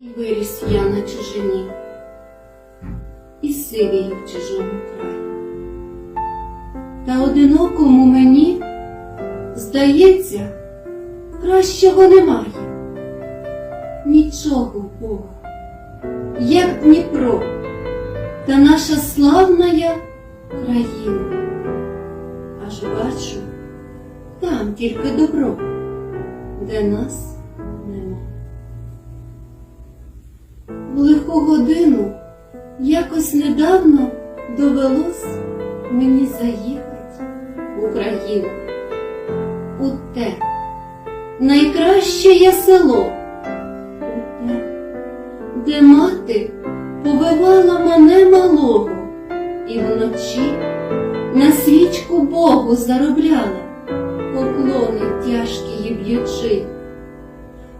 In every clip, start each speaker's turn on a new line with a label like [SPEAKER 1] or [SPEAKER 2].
[SPEAKER 1] Виріс я на чужині, і сивій в чужому краї. Та одинокому мені, здається, кращого немає. Нічого Бога, як Дніпро, та наша славна країна. Аж бачу, там тільки добро, де нас В лиху годину якось недавно довелось мені заїхати в Україну. У те найкраще є село, у те, де мати повивала мене малого і вночі на свічку Богу заробляла, поклони тяжкі їй б'ючи.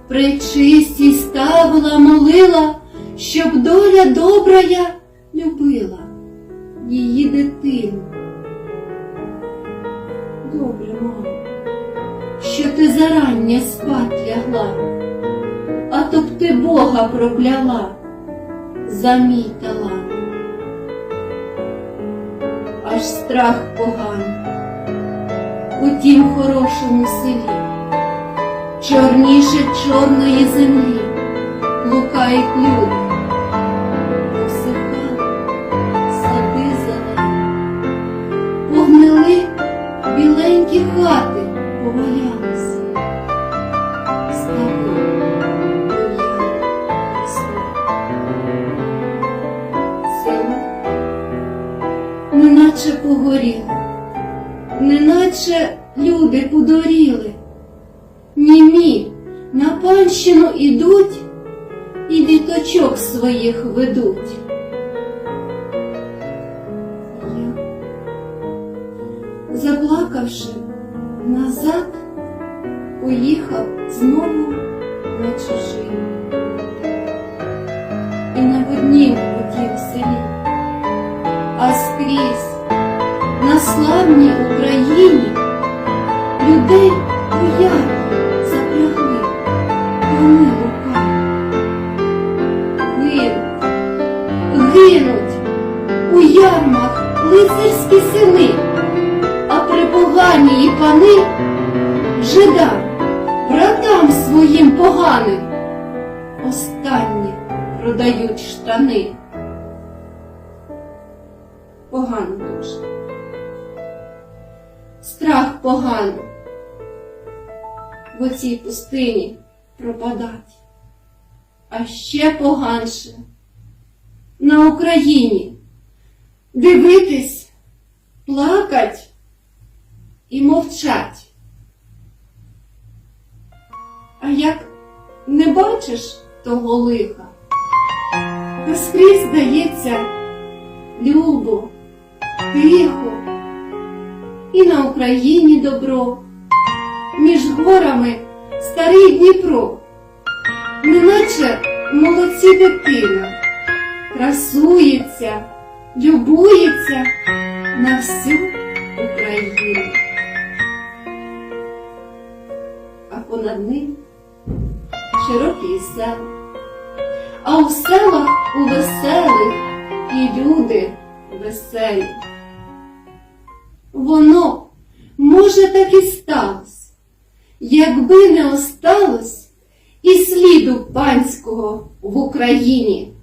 [SPEAKER 1] Пречистій ставила, молила, щоб доля добра любила її дитину. Добре, мамо, що ти зарання спать лягла, а то б ти Бога прокляла за мій талант. Аж страх поганий у тім хорошому селі чорніше чорної землі лукають люди. Біленькі хати, пов'яли неначе погоріло, неначе люди подоріли. Німі на панщину ідуть і діточок своїх ведуть. Я, заплакавши назад, поїхав знову на чужину і не в однім тім селі, а скрізь на славній Україні людей ярмарку запрягли, вони лукають. Гинуть, гинуть у ярмах лицарські сини, припогані і пани жидам, братам своїм поганим, останні продають штани. Погано дуже. Страх погано в оцій пустині пропадать. А ще поганше на Україні дивитись, плакать і мовчать. А як не бачиш того лиха, то скрізь здається любо, тихо, і на Україні добро між горами старий Дніпро, неначе молодці дитина, красується, любується на всю Україну. Ним широкі села, а у селах у веселих і люди веселі. Воно, може, так і сталось, якби не осталось і сліду панського в Україні.